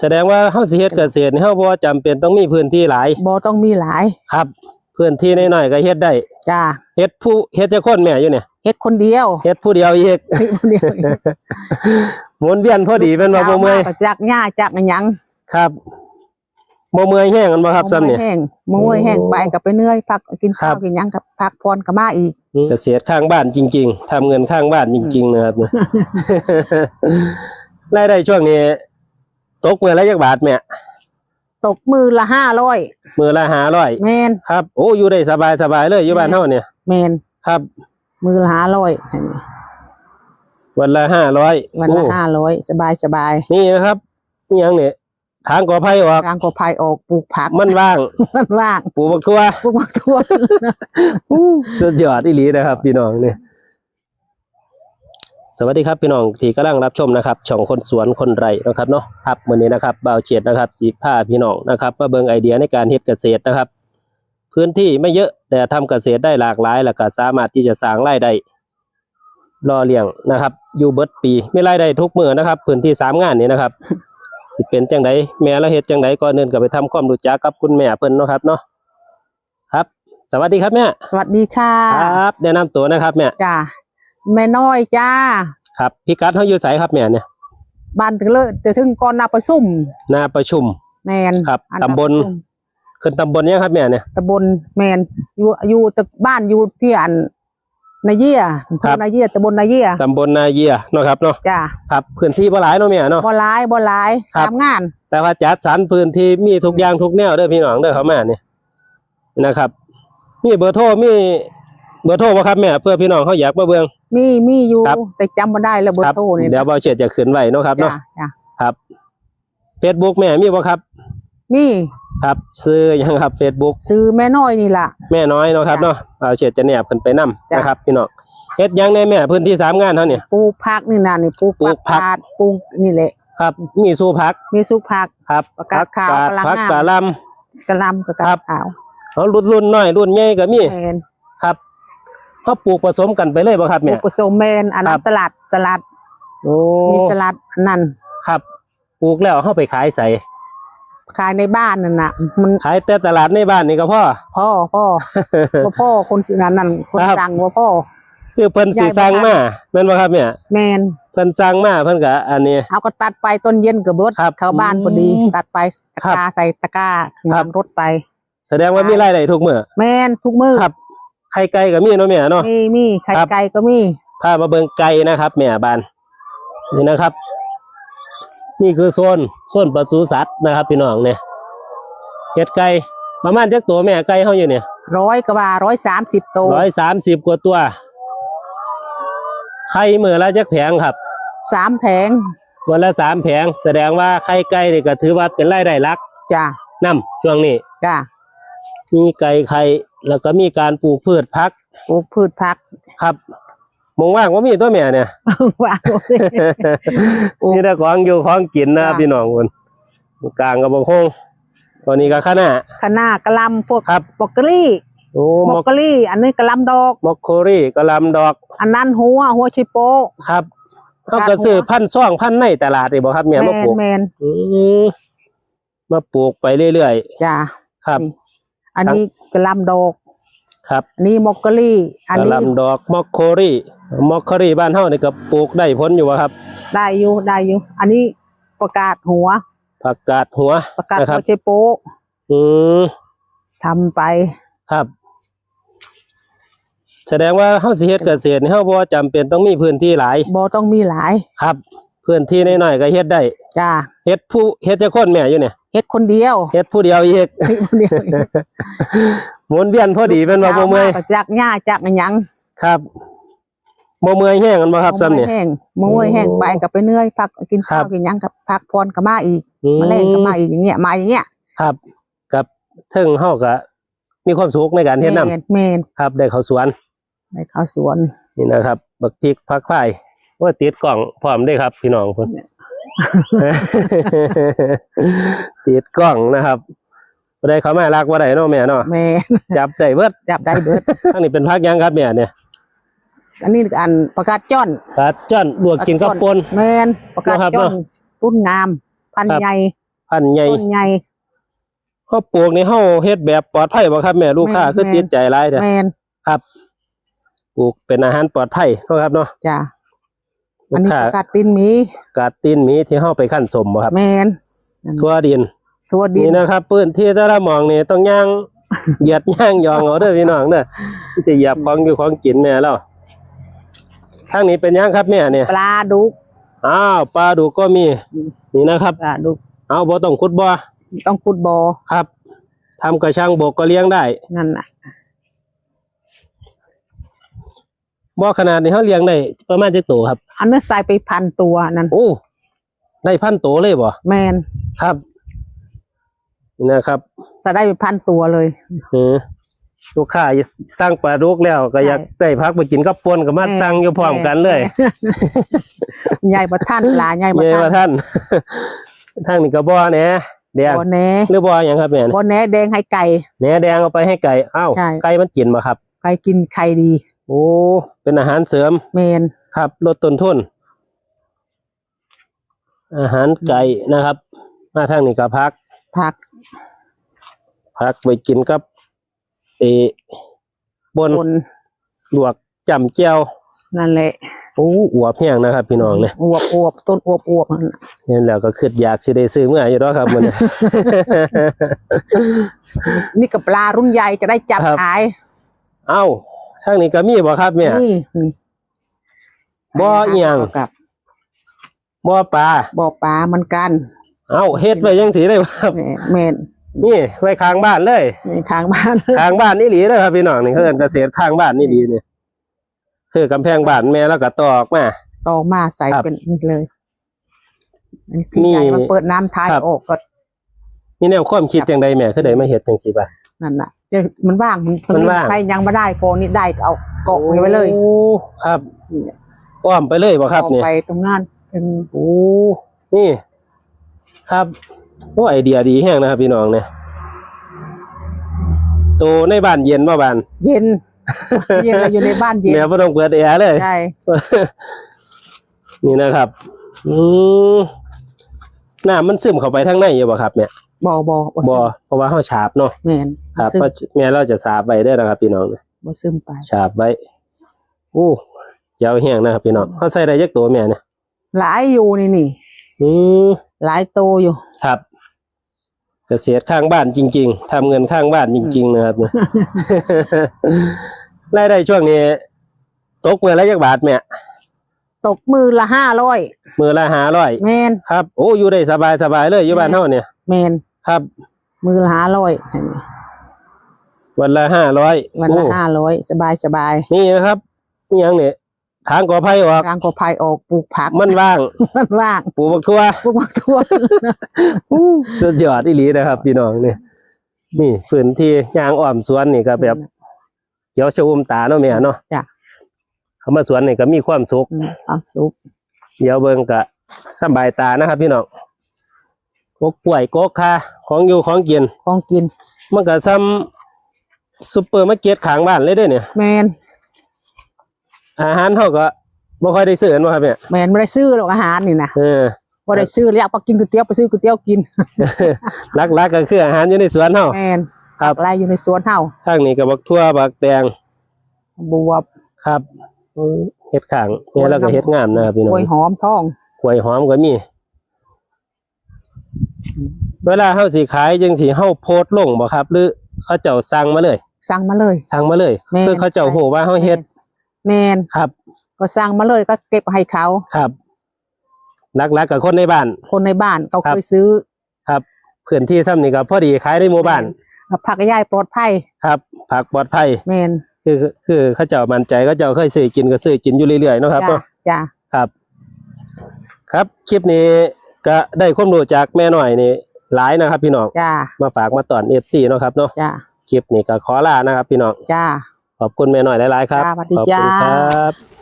แสดงว่าเฮาสิเฮ็ดเกษตรนี่เฮาบ่จำเป็นต้องมีพื้นที่หลายบ่ต้องมีหลายครับ พื้นที่น้อยๆก็เฮ็ดได้จ้าเฮ็ดผู้เฮ็ดจักคนแม่อยู่เนี่ยเฮ็ดคนเดียวเฮ็ดผู้เดียวอีกเฮ็ดคนเดียวหมุนเวียนพอดีเป็นว่าบ่เมื่อยช้าาก็จักหญ้าจักอิหยังครับบ่เมื่อยแห้งกันบ่ครับซ้ำนี่แห้งมื้อยแห้งไปก็ไปเหนื่อยพักกินข้าครัวบกินหยังกับพักพรก็มาอีกเกษตรข้างบ้านจริง ๆทำเงินข้างบ้านจริง ๆ นะครับเนี่ยรายได้ช่วงนี้ ตกมือละจักบาทแม่ตกมือละ500มือละ500แม่นครับโอ้อยู่ได้สบายๆเลยอยู่บ้านเฮาเนี่ยแม่นครับ มือละ500อันนี้วันละห้าร้อยวันละ500สบายสบายนี่นะครับนี่ยังเนี่ยทางกอไผ่ออกทางก็พายออกปลูกผักมันว่าง มันว่างปลูกบักทั่วปลูกมะทั่วสุดยอดอีหลีนะครับ พี่น้องเนี่ย สวัสดีครับพี่น้องที่กำลังรับชมนะครับช่องคนสวนคนไร่นะครับเนาะครับวันนี้นะครับบ่าวเฉียดนะครับสีผ้าพี่น้องนะครับมาเบิ่งไอเดียในการเฮ็ดเกษตรนะครับ พื้นที่ไม่เยอะแต่ทำเกษตรได้หลากหลาย แล้วก็สามารถที่จะสร้างรายได้รอเลี้ยงนะครับอยู่เบิดปีไม่รายได้ทุกมื้อนะครับ พื้นที่สามงานนี้นะครับ สิเป็นจังไดแม่เราเฮ็ดจังไดก่อนอื่นก็ไปทำความรู้จักกับคุณแม่เพิ่นเนาะครับเนาะครับ สวัสดีครับแม่สวัสดีค่ะครับแนะนำตัวนะครับแม่จ้า แม่น้อยจ้า ครับพี่กัดเฮาอยู่ไสครับแม่เนี่ยบ้านถึงเลยจะถึงก่อนนาประซุ่มหน้าประชุม แมนครับอันตำบลนาประชุมขึ้นตำบลยังครับแม่เนี่ย ตำบลแมนอยู่อยู่ตึกบ้านอยู่ที่อันนาเยียครับนาเยียตำบลนาเยียตำบลนาเยียเนาะครับเนาะจ้าครับพื้นที่บ่หลายเนาะแม่เนาะ บ่หลายบ่หลายครับ สามงาน แต่ว่าจัดสรรพื้นที่มีทุกอย่างทุกแนวเด้อพี่น้องเด้อครับแม่นี่นะครับ มีเบอร์โทรมี เบอร์โทรบ่ครับแม่เพื่อพี่น้องเขาอยากมาเบิ่ง มีมีอยู่ ครับ แต่จำบ่ได้แล้วเบอครับร์โทรนี่เดี๋ยวบ่าวเฉียดจะขึ้นไว้เนาะครับจ้าเนาะจ้าครับ Facebook แม่มีบ่ครับ มีครับ ซื้อยังครับ Facebook ซื้อแม่น้อยนี่ล่ะ แม่น้อยเนาะครับจ้ะเนาะบ่าวเฉียดจะแนบเพิ่นไปนํจ้ะ นะครับ พี่น้องเฮ็ดหยังในแม่พื้นที่สามงานเฮาเนี่ย ปลูกผักนี่น่ะนี่ปลูกปลูกผัก กาดปลูกนี่แหละ ครับ มีสู้พักมีสุกผัก ครับผักกาดขาวผักำลังผักงามกะหล่กระหลำกับกาครัดบขาวำเขารุ่นรุ่นน้อยรุ่นใหญ่ก็มีแมนครับ เขาปลูกผสมกันไปเลยบ่ครับปลูแม่กผสมแมนอันนั้ครันบสลัดสลัดโอ้มีสลัดอันนั่นครับ ปลูกแล้วเขาไปขายใส่ขายในบ้านนั่นน่ะ มันขายแต่ตลาดในบ้านนี่ก็พ่อพ่อพ่อว่าพ่อคนสินั้นนั่นคนครับสั่งว่าพ่อคือเพิ่นสิยายบ่สั่งทันมาแม่นบ่ครับแม่แมนเพิ่นสั่งมาเพิ่นก็อันนี้เอาก็ตัดไปต้นเย็นกับเบิดครับเข้าบ้านพอดีอืมตัดไปตะครับกร้าใส่ตะกร้าครับนำรถไป แสดงว่ามีรายได้ทุกมื้อแมนทุกมือครับไข่ไก่ก็มีเนาะแม่เนาะ มีมีไข่ครับ ไก่ก็มีพามาเบิ่งไก่นะครับ แม่บ้านนี่นะครับ นี่คือโซนโซนปศุสัตว์นะครับ พี่น้องเนี่ยเฮ็ดไก่ประมาณจักตัวแม่ไก่เฮาอยู่เนี่ยร้อยกว่าร้อยสามสิบตัวร้อยสามสิบกว่าตัวไข่มือละจักแผงครับ สามแผงวันละสามแผง แสดงว่าไข่ไก่นี่ก็ถือว่าเป็นรายได้หลักจ้ะนํช่วงนี้ จ้ะมีไก่ไข่ แล้วก็มีการปลูกพืชพักปลูกพืชผักครับมองว่างว่ามีตัวแม่เนี่ย ว่างเลยปลูกมีแต่ของอยู่ของกินนะครับจ้ะพี่น้องคนกลางกับบงคงตอนนี้ก็ข้าหน้า คะน้ากะหลำพวกครับบล็อกเกอรี่โอ้บมล็ออกกเกอรี่ อันนี้กะหลำดอก มอกโครี่กะหลำดอกอันนั้นหัวหัวชิโปครับประเขากาศก็ซื้อหัว พันธุ์ซ่องพันธุ์ในตลาดนี่บ่ครับแม่แมมานปลูกแมนอืมมาปลูกไปเรื่อยจ้ะๆครับ นี่ อันนี้กะหลำดอกครับอันนี้มอกเกอรี่อันกะนี้หลำดอกมอกโครี่มอกโครี่บ้านเฮานี่ก็ปลูกได้ผลอยู่อะครับ ได้อยู่ได้อยู่ อันนี้ประกาศหัวผักกาดหัวประกาศนะคหัรับวชิโปอืมทำไปครับ แสดงว่าเฮาสิเฮ็ดเกษตรนี่เฮาบ่จำเป็นต้องมีพื้นที่หลายบ่ต้องมีหลายครับ พื้นที่น้อยๆก็เฮ็ดได้จ้าเฮ็ดผู้เฮ็ดจักคนแม่อยู่เนี่ย เฮ็ดคนเดียวเฮ็ดผู้เดียวอีกเฮ็ดคนเดียวหมุนเวียนพอดีเป็นว่าบ่เมื่อยช้าาก็จักหญ้าจักอิหยังครับบ่เมื่อยแห้งกันบ่ครับซ้ำนี่แห้งมื้อยแห้งไปก็ไปเหนื่อยพักกินข้าวครับกินหยังกับพักพรก็มาอีกอืมาแรงก็มาอีกอย่างเงี้ยมาอย่างเงี้ยครับ กับเทิงเฮาก็มีความสุขในการเฮ็ดนํแม่นแม่นครับ ได้เข้าสวนไปเข้าสวนนี่นะครับ บักพริกผักไผ่ว่าติดกล่องพร้อมเด้วยครับ พี่น้องพุ่น ติดกล้องนะครับบ่ได้เขามารักว่าได้เนาะแม่เนาะแม่นจับได้เบิดจับได้เบิดทั้งนี้เป็นพักหยังครับแม่เนี่ยอันนี้อันประกาศจ้อนกัดจ้อนลวกกินกับปน แม่นประกาศนะครับจ้อนเนาะ รุ่นงาม พันครับใหญ่พันธุ์ใหญ่ต้นใหญ่ เฮาปลูกนี่เฮาเฮ็ดแบบปลอดภัยบ่ครับแม่ลูกค้าแม่นคือแม่น ติดใจหลายเด้อแมนครับปลูกเป็นอาหารปลอดภัยเนาะครับเนาะ จ้าลู อันกนี้ค้าก็กัดตินหมีกาดตีนหมีที่เฮาไปคั่นสมบ่ครับแมนทั่วดินตัวดินี่นนะครับพื้นที่แต่ละหมองนี่ต้องย่างเหยียดย่างยองเอาเด้อพี่น้องเด้อมันจะเหยียบของอยู่ของกินแม่แล้วทางนี้เป็นยังครับแม่เนี่ยปลาดุกอ้าวปลาดุกก็มีนี่นะครับปลาดุกเอาบ่ต้องขุดบ่ต้องขุดบ่อครับทำกระชังบกก็เลี้ยงได้นั่นน่ะ บ่ขนาดนี้เขาเลี้ยงได้ประมาณจักโตครับ อันนั้นใส่ไปพันตัวนั่นโอ้ได้พันโตเลยบ่แมนครับนี่นะครับใส่ได้ไปพันตัวเลยเออลูกค้าสร้างปลาดุกแล้ว ก็อยากได้พักไปกินกับป่นก็มาแม่สั่งอยู่พร้อมกันเลยใหญ่ประท่านหลาใหญ่ประเย้ท่านว่าท่านทางนี้ก็บ่อแหนแดงบ่อแหนหรือบ่อหยังครับแม่บ่อแหนแดงให้ไก่แหนแดงเอาไปให้ไก่อ้าวใช่ไก่มันกินบ่ครับไก่กินไข่ดี โอ้ เป็นอาหารเสริมแมนครับลดต้นทุน อาหารไก่นะครับ มาทางนี้ก็พัก ผักพักไปกินกับเออบนคนลวกจำเจียวนั่นแหละโอ้อวบแห้งนะครับ พี่น้องเนี่ยอวบอวบต้นอวบอวบนั่นน่ะเห็นแล้วก็คิดอยากสิได้ซื้อเมื่ออยู่แล้วครับมัน นี่กับปลารุ่นใหญ่จะได้จับครับ ขาย เอ้า ทางนี้ก็มีบ่ครับเนี่ยนี่นี่บ่อเอียงกับบ่อปลาบ่อปลาเหมันกัน เอ้าเฮ็ดไว้ยังสีได้บ่ครับแม่แม่นนี่ไว้ข้างบ้านเลยนี่ข้างบ้านข้างบ้านนี่หลีเลยครับพี่น้องนี่เขาเอิ้นเกษตรข้างบ้านนี่หลีนี่คือกำแพงบ้านแม่แล้วก็ตอกมาต่อมาใส่ครับเป็นนี่เลยอันนี้ที่นี่ใหญ่มันเปิดน้ำท้ายครับออกก็มีแนวความคิดจังใดแม่คือได้มาเฮ็ดจังซี่บ่ะ นั่นน่ะจะมันว่างมันมันว่าง ใครยังไม่ได้พอนี่ได้ก็เอาเกาะไว้เลยโอ้ครับนี่อ้อมไปเลยบ่ครับออกนี่ไปตรงนั้นเป็นโอ้นี่ ครับโอ้ไอเดียดีแฮงนะครับ พี่น้องเนี่ยโตในบ้านเย็นบ่บ้านเย็นเย็นเราอยู่ในบ้านเย็นแม่บ่ต้องเปิดแอร์เลยใช่นี่นะครับ อืมน้ำมันซึมเข้าไปทางในอยู่บ่ครับแม่ บ่บ่บ่บ่ซึมเพราะว่าเฮาฉาบเนาะแม่นครับซึมเพราะแม่เราจะฉาบไว้เด้อนะครับ พี่น้องบ่ซึมไปฉาบไว้โอ้เจ้าแห้งนะครับพี่น้องเฮาใส่ได้จักตัวแม่เนี่ยหลายอยู่นี่นี่อืมหลายโตอยู่ครับเกษตรข้างบ้านจริง ๆทำเงินข้างบ้านจริง ๆ นะครับเนี่ยรายได้ช่วงนี้ ตกมือละยักบาทแม่ตกมือละห้าร้อยมือละห้าร้อยแมนครับ โอ้อยู่ได้สบายสบายๆเลยอยู่บ้านเฮาเนี่ย แมนครับ มือละห้าร้อยใช่ไหมวันละห้าร้อยวันละห้าร้อยสบายสบายนี่นะครับนี่ยังเนี่ยทางกอไผ่ออกทางก็พายออกปลูกผัก มันว่าง มันว่างปลูกบักทั่วปลูกมักทั่วสุดยอดอีหลีนะครับ พี่น้องเนี่ยนี่พื้นที่ยางอ้อมสวนนี่ก็แบบเขียวชอุ่มตาเนาะแม่เนาะจ้ะเขามาสวนนี่ก็มีความสุขอืมความสุขเดี๋ยวเบิ่งกะสำบายตานะครับ พี่น้อง กกป่วยกกคาของอยู่ของกินของกิน มันก็ซ้ำซุปเปอร์มาร์เก็ตข้างบ้านเลยเด้อเนี่ยแมนอาหารเฮาก็บ่ค่อยได้ซื้อกันบ่ครับเนี่ยแมนไม่ได้ซื้อหรอกอาหารนี่นะเออไม่ได้ซื้อแล้วไปกินก๋วยเตี๋ยวไปซื้อก๋วยเตี๋ยวกินหลักๆก็คืออาหารอยู่ในสวนเฮาแมนครับอะไรอยู่ในสวนเฮาทางนี้ก็บักทั่วบักแตงบวบครับอืมเฮ็ดข้างแม่เราก็เฮ็ดงามนะครับพี่น้กองล้วยหอมทองกล้วยหอมก็มี เวลาเฮาสิขายจังสิเฮาโพสต์ลงบ่ครับ หรือเขาเจ้าสั่งมาเลย สั่งมาเลย สั่งมาเลยแม่น คือเขาเจ้าฮู้ว่าเฮาเฮ็ดแมนครับก็สั่งมาเลยก็เก็บให้เขา ครับหลักๆกับคนในบ้าน คนในบ้านเขาครับ เคยซื้อครับพื้นที่ซ้ำนี่ก็พอดีขายในหมู่บ้านแล้วผักย่ายปลอดภัยครับผักปลอดภัย แมนคือคือเขาเจ้ามั่นใจเขาเจ้าเคยซื้อกินก็ซื้อกินอยู่เรื่อยๆเนาะครับจ้าเนาะจ้าครับ ครับคลิปนี้ ก็ได้ความรู้จากแม่หน่อยนี่หลายนะครับ พี่น้องจ้ามาฝากมาตอน FC เนาะครับเนาะจ้าคลิปนี้ก็ขอลานะครับ พี่น้องจ้าขอบคุณแม่หน่อยหลายๆครับจ้าสวัสดีขอบคุณจ้าครับ